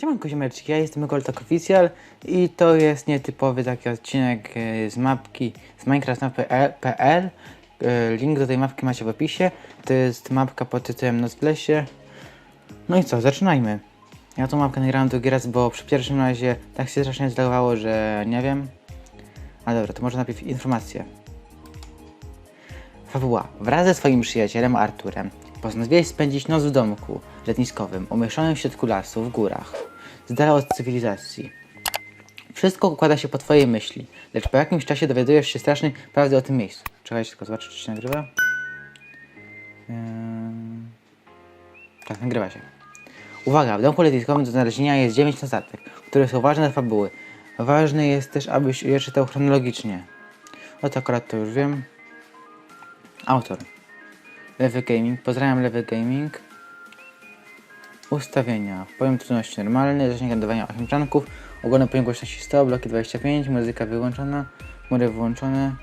Siemanko ziomeczki, ja jestem Gold Official i to jest nietypowy taki odcinek e, z mapki z minecraft.pl E, Link do tej mapki macie w opisie. To jest mapka pod tytułem Noc w lesie. No i co, zaczynajmy. Ja tą mapkę nagrałem drugi raz, bo przy pierwszym razie tak się strasznie zdawało, że nie wiem. Ale dobra, to może najpierw informacje. Fabuła. Wraz ze swoim przyjacielem Arturem postanowiłeś spędzić noc w domku letniskowym umieszczonym w środku lasu w górach, z dala od cywilizacji. Wszystko układa się po twojej myśli, lecz po jakimś czasie dowiadujesz się strasznej prawdy o tym miejscu. Czekajcie, tylko zobaczę, czy się nagrywa. Eee... Tak, nagrywa się. Uwaga, w domku letniskowym do znalezienia jest 9 notatek, które są ważne dla fabuły. Ważne jest też, abyś je czytał chronologicznie. O to akurat to już wiem. Autor. Lewy Gaming. Pozdrawiam Lewy Gaming. Ustawienia. Poziom trudności normalny, zasięg ładowania 8 czanków, ogólny poziom głośności 100, bloki 25, muzyka wyłączona, chmury wyłączone.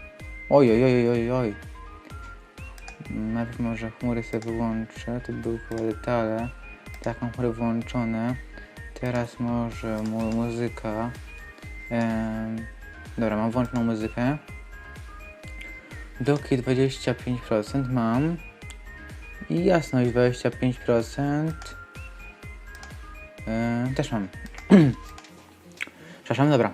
Oj, oj, oj, oj, oj. Najpierw może chmury sobie wyłączę, tu były detale. Tak, mam chmury włączone. Teraz może mu muzyka. Em, dobra, mam włączoną muzykę. Bloki 25% mam. I jasność 25%. Yy, też mam. Przepraszam, dobra.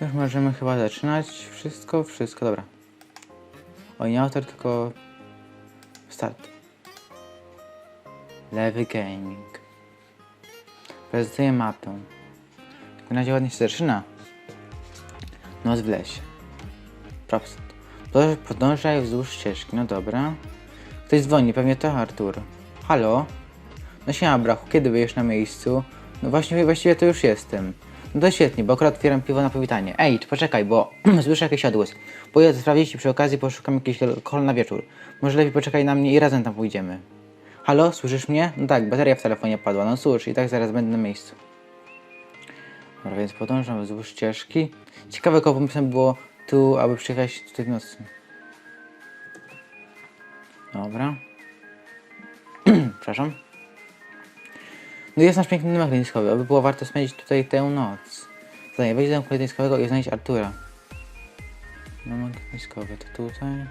Już możemy chyba zaczynać. Wszystko, wszystko, dobra. O, nie autor, tylko start. Lewy gaming. Prezentuję mapę. Jak na razie ładnie się zaczyna. Noc w lesie. Podąż- Podążaj wzdłuż ścieżki, no dobra. Ktoś dzwoni, pewnie to Artur. Halo? No siema brachu, kiedy byjesz na miejscu? No właśnie, właściwie to już jestem. No to świetnie, bo akurat otwieram piwo na powitanie. Ej, czy poczekaj, bo słyszę jakiś odgłos. Pojadę sprawdzić i przy okazji poszukam jakiś alkohol na wieczór. Może lepiej poczekaj na mnie i razem tam pójdziemy. Halo, słyszysz mnie? No tak, bateria w telefonie padła. No cóż, i tak zaraz będę na miejscu. Dobra, więc podążam wzdłuż ścieżki. Ciekawe, kogo pomysłem było tu, aby przyjechać tutaj w nocy. Dobra. Przepraszam. No jest nasz piękny domek letniskowy, aby było warto spędzić tutaj tę noc. Zadanie, wejdź do domku letniskowego i znaleźć Artura. Domek letniskowy, to tutaj.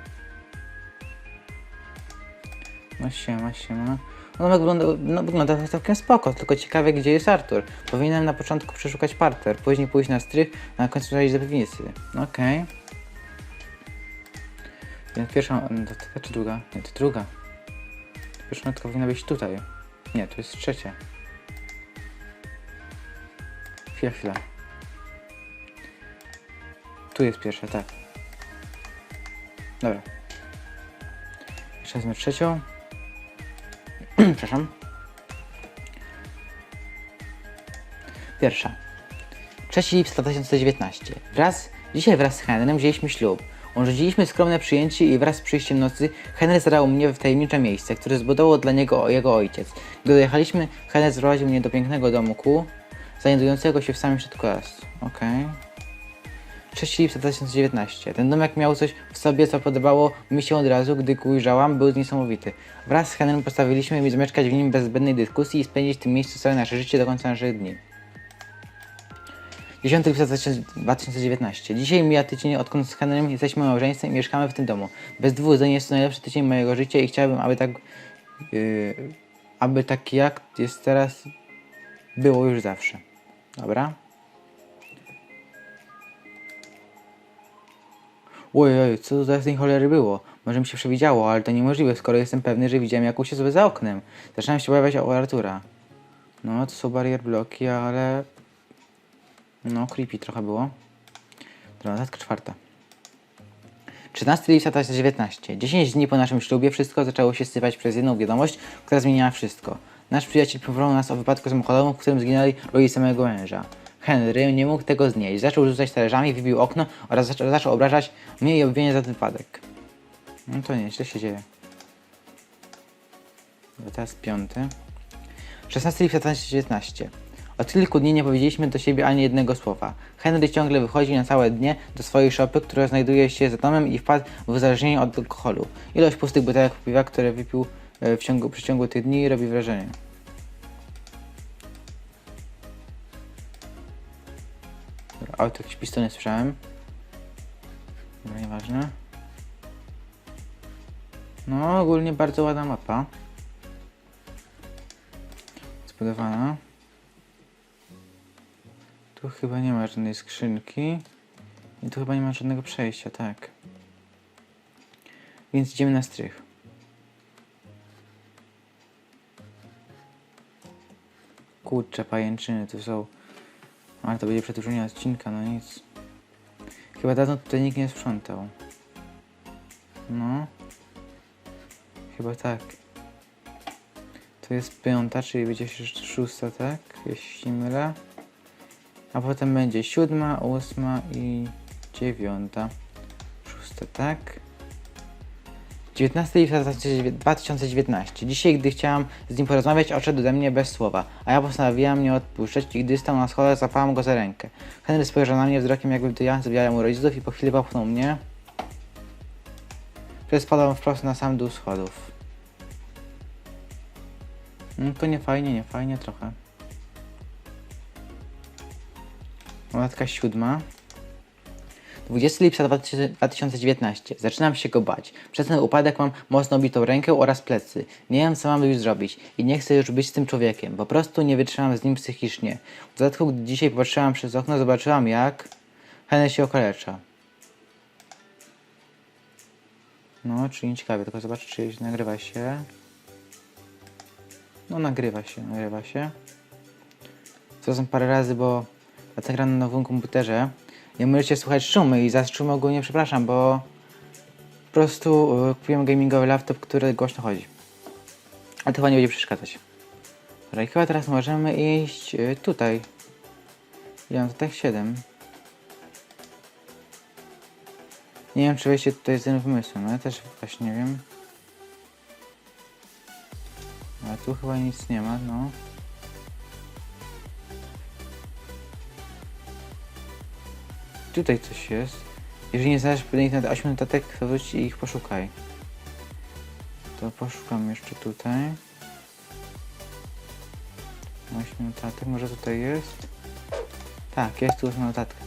No siema, siema. No wygląda, no, wygląda całkiem spoko, tylko ciekawe gdzie jest Artur. Powinienem na początku przeszukać parter, później pójść na strych, a na końcu zajść do piwnicy. No Okej. Więc pierwsza, no to ta czy druga? Nie, to druga. Pierwsza notka powinna być tutaj. Nie, to jest trzecia. Chwila, chwila. Tu jest pierwsza, tak. Dobra. Jeszcze wezmę trzecią. Przepraszam. Pierwsza. 3 lipca 2019. Wraz, dzisiaj wraz z Henrym wzięliśmy ślub. Urządziliśmy skromne przyjęcie i wraz z przyjściem nocy Henry zabrał mnie w tajemnicze miejsce, które zbudował dla niego jego ojciec. Gdy dojechaliśmy, Henry zaprowadził mnie do pięknego domku, znajdującego się w samym środku lasu. Okej. 3 lipca 2019. Ten domek miał coś w sobie, co podobało mi się od razu, gdy go ujrzałam, był niesamowity. Wraz z Henrym postawiliśmy mi zamieszkać w nim bez zbędnej dyskusji i spędzić w tym miejscu całe nasze życie do końca naszych dni. 10 lipca 2019. Dzisiaj mija tydzień, odkąd z Henrym jesteśmy małżeństwem i mieszkamy w tym domu. Bez dwóch zdań jest to najlepszy tydzień mojego życia i chciałbym, aby tak, yy, aby tak jak jest teraz, było już zawsze. Dobra? Oj, oj, co to za tej cholery było? Może mi się przewidziało, ale to niemożliwe, skoro jestem pewny, że widziałem jakąś osobę za oknem. Zaczynam się pojawiać o Artura. No, to są barier bloki, ale... No, creepy trochę było. Dobra, czwarta. 13 lipca 2019. 10 dni po naszym ślubie wszystko zaczęło się sypać przez jedną wiadomość, która zmieniała wszystko. Nasz przyjaciel poinformował nas o wypadku samochodowym, w którym zginęli rodzice mojego męża. Henry nie mógł tego znieść. Zaczął rzucać talerzami, wybił okno oraz zaczął, zaczął obrażać mnie i obwiniać za ten wypadek. No to nie, źle się dzieje. Teraz piąty. 16 lipca 2019. Od kilku dni nie powiedzieliśmy do siebie ani jednego słowa. Henry ciągle wychodzi na całe dnie do swojej szopy, która znajduje się za domem i wpadł w uzależnienie od alkoholu. Ilość pustych butelek piwa, które wypił e, w ciągu, w przeciągu tych dni robi wrażenie. auto jakieś pistony słyszałem. Dobra, nieważne. No, ogólnie bardzo ładna mapa. Zbudowana. Tu chyba nie ma żadnej skrzynki. I tu chyba nie ma żadnego przejścia, tak. Więc idziemy na strych. Kurcze, pajęczyny tu są. Ale to będzie przedłużenie odcinka, no nic. Chyba dawno tutaj nikt nie sprzątał. No. Chyba tak. To jest piąta, czyli będzie jeszcze szósta, tak? Jeśli mylę. A potem będzie siódma, ósma i dziewiąta. Szósta, tak? 19 lipca 2019. Dzisiaj, gdy chciałam z nim porozmawiać, odszedł ode mnie bez słowa, a ja postanowiłam nie odpuszczać i gdy stał na schodach, zapałam go za rękę. Henry spojrzał na mnie wzrokiem, jakby to ja zabijałem mu rodziców i po chwili popchnął mnie. Przez wprost na sam dół schodów. No to nie fajnie, nie fajnie trochę. Matka siódma. 20 lipca 2019. Zaczynam się go bać. Przez ten upadek mam mocno bitą rękę oraz plecy. Nie wiem, co mam już zrobić i nie chcę już być z tym człowiekiem. Po prostu nie wytrzymam z nim psychicznie. W dodatku, gdy dzisiaj popatrzyłam przez okno, zobaczyłam jak Henry się okalecza. No, czyli nie ciekawe, tylko zobaczę, czy nagrywa się. No, nagrywa się, nagrywa się. To są parę razy, bo ja tak na nowym komputerze. Nie możecie słuchać szumy i za szum ogólnie przepraszam, bo po prostu y, kupiłem gamingowy laptop, który głośno chodzi. Ale to chyba nie będzie przeszkadzać. Dobra, i chyba teraz możemy iść y, tutaj. Ja mam tutaj 7. Nie wiem, czy wejście tutaj jest ten wymysł, no ja też właśnie nie wiem. Ale tu chyba nic nie ma, no. Tutaj coś jest. Jeżeli nie znajdziesz pewnych na 8 notatek, wróć i ich poszukaj. To poszukam jeszcze tutaj. 8 notatek, może tutaj jest? Tak, jest tu 8 notatka.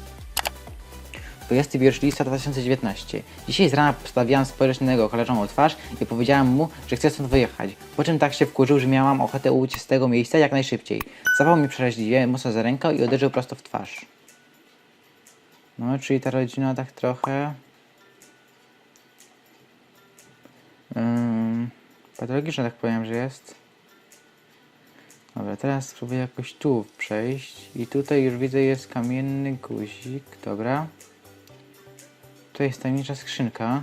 21 lipca 2019. Dzisiaj z rana postawiłam jego koleżaną twarz i powiedziałam mu, że chcę stąd wyjechać. Po czym tak się wkurzył, że miałam ochotę uciec z tego miejsca jak najszybciej. Zapał mi przeraźliwie, mocno za rękę i uderzył prosto w twarz. No, czyli ta rodzina tak trochę... Um, patologiczna, tak powiem, że jest. Dobra, teraz spróbuję jakoś tu przejść. I tutaj już widzę jest kamienny guzik. Dobra. To jest tajemnicza skrzynka.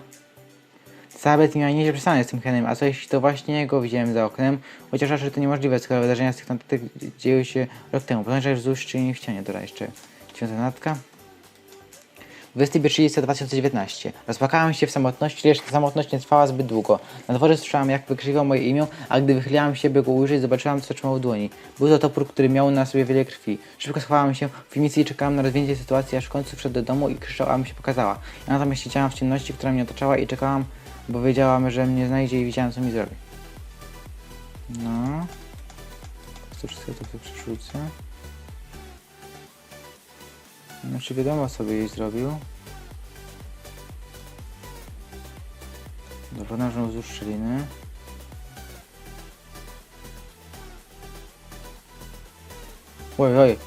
Sabet miał nieźle przesadzone z tym Henem, a co jeśli to właśnie go widziałem za oknem? Chociaż raczej to niemożliwe, skoro wydarzenia z tych notatek dzieją się rok temu. Podążaj wzdłuż czy w ścianie, dobra jeszcze. Dziewiąta notatka. 21 lipca 2019. Rozpłakałem się w samotności, lecz ta samotność nie trwała zbyt długo. Na dworze słyszałam, jak wykrzykiwał moje imię, a gdy wychyliłam się, by go ujrzeć, zobaczyłam, co trzymał w dłoni. Był to topór, który miał na sobie wiele krwi. Szybko schowałam się w piwnicy i czekałam na rozwinięcie sytuacji, aż w końcu wszedł do domu i krzyczał, a mi się pokazała. Ja natomiast siedziałam w ciemności, która mnie otaczała i czekałam, bo wiedziałam, że mnie znajdzie i wiedziałam, co mi zrobi. No. To wszystko to tu przerzucę. Znaczy wiadomo, by jej zrobił. Dobra, należą wzdłuż szczeliny. Oj, oj.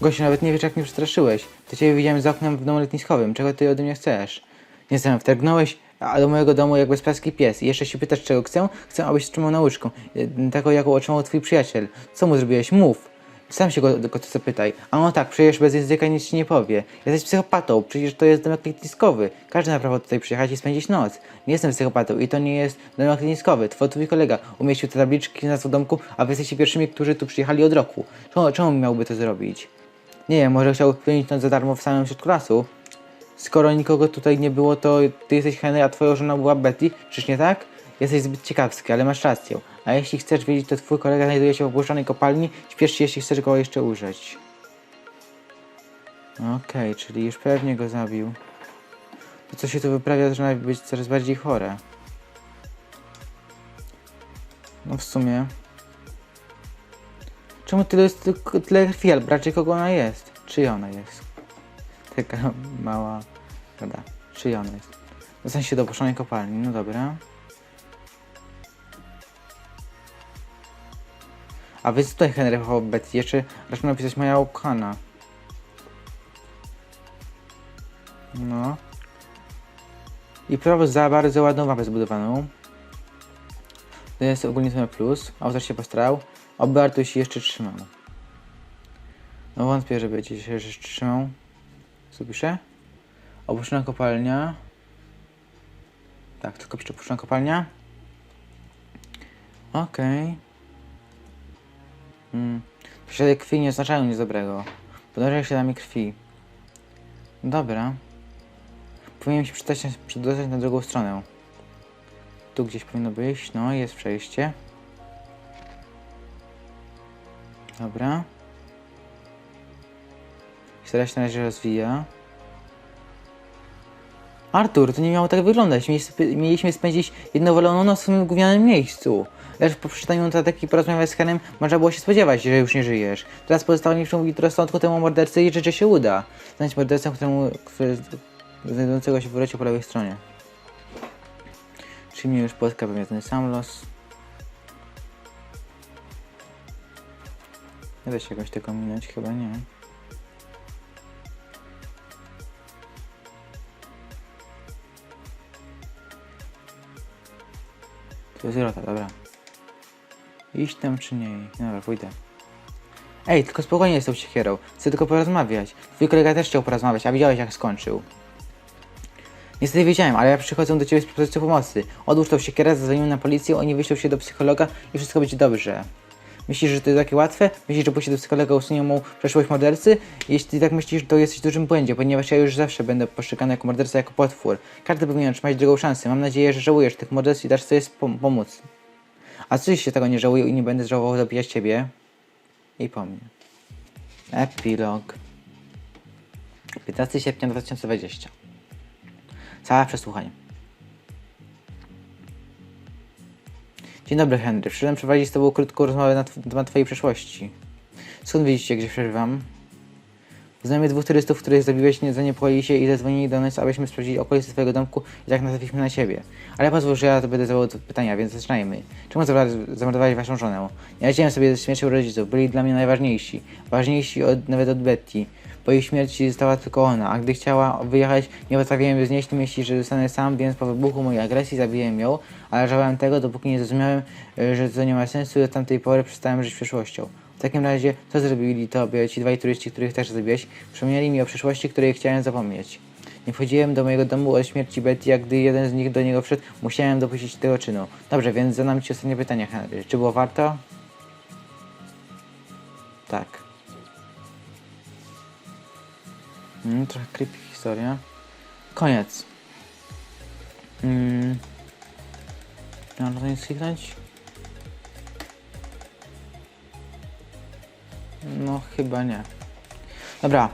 Gościu, nawet nie wiesz, jak mnie przestraszyłeś. To ciebie widziałem za oknem w domu letniskowym. Czego ty ode mnie chcesz? Nie znam, wtargnąłeś a do mojego domu jak bezpaski pies. I jeszcze się pytasz, czego chcę? Chcę, abyś trzymał nauczką. y, Taką, jaką otrzymał twój przyjaciel. Co mu zrobiłeś? Mów. Sam się go, go to zapytaj. A no tak, przecież bez języka nic ci nie powie. Jesteś psychopatą, przecież to jest domek letniskowy. Każdy ma prawo tutaj przyjechać i spędzić noc. Nie jestem psychopatą i to nie jest domek letniskowy. Twój, twój kolega umieścił te tabliczki na nazwą domku, a wy jesteście pierwszymi, którzy tu przyjechali od roku. Czemu, czemu miałby to zrobić? Nie wiem, może chciał spędzić noc za darmo w samym środku lasu? Skoro nikogo tutaj nie było, to ty jesteś Henry, a twoja żona była Betty, czyż nie tak? Jesteś zbyt ciekawski, ale masz rację. A jeśli chcesz wiedzieć, to twój kolega znajduje się w opuszczonej kopalni, śpiesz się, jeśli chcesz go jeszcze użyć. Okej, czyli już pewnie go zabił. To co się tu wyprawia, zaczyna być coraz bardziej chore. No w sumie... Czemu tyle jest tylko tyle krwi, ale raczej kogo ona jest? Czy ona jest? taka mała rada. Czy ona jest? W sensie do opuszczonej kopalni, no dobra. A co tutaj Henry Hobbit? Jeszcze raczej napisać moja ukana. No. I prawo za bardzo ładną mapę zbudowaną. To jest ogólnie same plus. Autor się postarał. Oby Artur się jeszcze trzymał. No wątpię, że będzie się jeszcze trzymał. Co pisze? Opuszczona kopalnia. Tak, tylko pisze opuszczona kopalnia. Okej. Hmm. Ślady krwi nie oznaczają nic dobrego. Podążaj śladami krwi. Dobra. Powinienem się przedostać, przedostać na drugą stronę. Tu gdzieś powinno być. No, jest przejście. Dobra. Historia się na razie rozwija. Artur, to nie miało tak wyglądać. Mieliśmy, spędzić jednowoloną noc w tym gównianym miejscu. Lecz po przeczytaniu notatek i porozmawiać z Henem można było się spodziewać, że już nie żyjesz. Teraz pozostało mi przemówić rozsądku temu mordercy i rzeczy się uda. Znać mordercę, któremu, który, znajdującego się w wrocie po lewej stronie. Czy mnie już spotka pewnie ten sam los? Nie da się jakoś tego minąć? Chyba nie. To jest rota, dobra. Iść tam czy nie? Dobra, pójdę. Ej, tylko spokojnie z tą siekierą. Chcę tylko porozmawiać. Twój kolega też chciał porozmawiać, a widziałeś jak skończył. Niestety wiedziałem, ale ja przychodzę do ciebie z propozycją pomocy. Odłóż tą siekierę, zadzwonimy na policję, oni wyślą się do psychologa i wszystko będzie dobrze. Myślisz, że to jest takie łatwe? Myślisz, że pójście do psychologa usunie mu przeszłość mordercy? Jeśli tak myślisz, to jesteś w dużym błędzie, ponieważ ja już zawsze będę postrzegany jako morderca, jako potwór. Każdy powinien otrzymać drugą szansę. Mam nadzieję, że żałujesz tych morderstw i dasz sobie pom- pomóc. A się tego nie żałuję i nie będę żałował zabijać ciebie? I po mnie. Epilog. 15 sierpnia 2020. Całe przesłuchanie. Dzień dobry, Henry. Przyszedłem przeprowadzić z tobą krótką rozmowę na temat twojej przeszłości. Skąd widzicie, gdzie przerywam? Znajomy dwóch turystów, których zabiłeś, nie zaniepokoili się i zadzwonili do nas, abyśmy sprawdzili okolice twojego domku i tak natrafiliśmy na ciebie. Ale pozwól, że ja to będę zadawał pytania, więc zaczynajmy. Czemu zamordo- zamordowałeś waszą żonę? Nie radziłem sobie ze śmiercią rodziców, byli dla mnie najważniejsi. Ważniejsi od, nawet od Betty. Po jej śmierci została tylko ona, a gdy chciała wyjechać, nie potrafiłem znieść myśli, że zostanę sam, więc po wybuchu mojej agresji zabiłem ją, ale żałem tego, dopóki nie zrozumiałem, y, że to nie ma sensu i od tamtej pory przestałem żyć przyszłością. W takim razie, co zrobili tobie ci dwaj turyści, których też zabiłeś? Przypomnieli mi o przeszłości, której chciałem zapomnieć. Nie wchodziłem do mojego domu od śmierci Betty, a gdy jeden z nich do niego wszedł, musiałem dopuścić tego czynu. Dobrze, więc zadam ci ostatnie pytanie, Henry. Czy było warto? Tak. Mm, trochę creepy historia. Koniec. Mm. Mam to nic kliknąć? No, chyba nie. Dobra.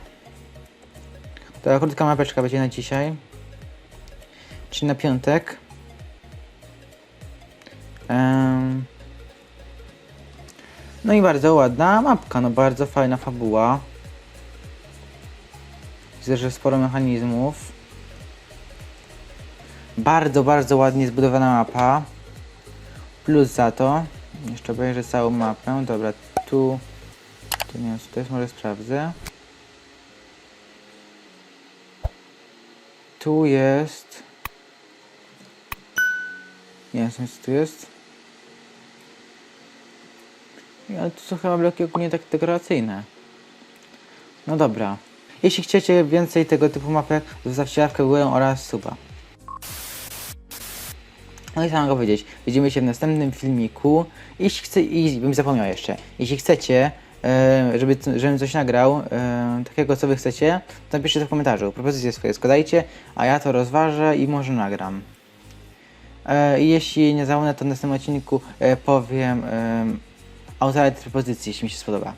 To krótka mapeczka będzie na dzisiaj. Czyli na piątek. Em. No i bardzo ładna mapka, no bardzo fajna fabuła. Widzę, że sporo mechanizmów. Bardzo, bardzo ładnie zbudowana mapa. Plus za to. Jeszcze obejrzę całą mapę. Dobra, tu. Tu nie wiem co to jest, może sprawdzę. Tu jest. Nie wiem co tu jest. Ale tu są chyba bloki ogólnie tak dekoracyjne. No dobra. Jeśli chcecie więcej tego typu mapek, zostawcie łapkę górę oraz suba. No i co mam powiedzieć, widzimy się w następnym filmiku. Jeśli i bym zapomniał jeszcze, jeśli chcecie, żeby, żebym coś nagrał, e, takiego co wy chcecie, to napiszcie to w komentarzu. Propozycje swoje składajcie, a ja to rozważę i może nagram. E, I jeśli nie zapomnę, to w następnym odcinku e, powiem e, autora tej propozycji, jeśli mi się spodoba.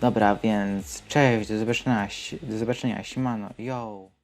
Dobra, więc cześć, do zobaczenia, do zobaczenia, siemano, yo!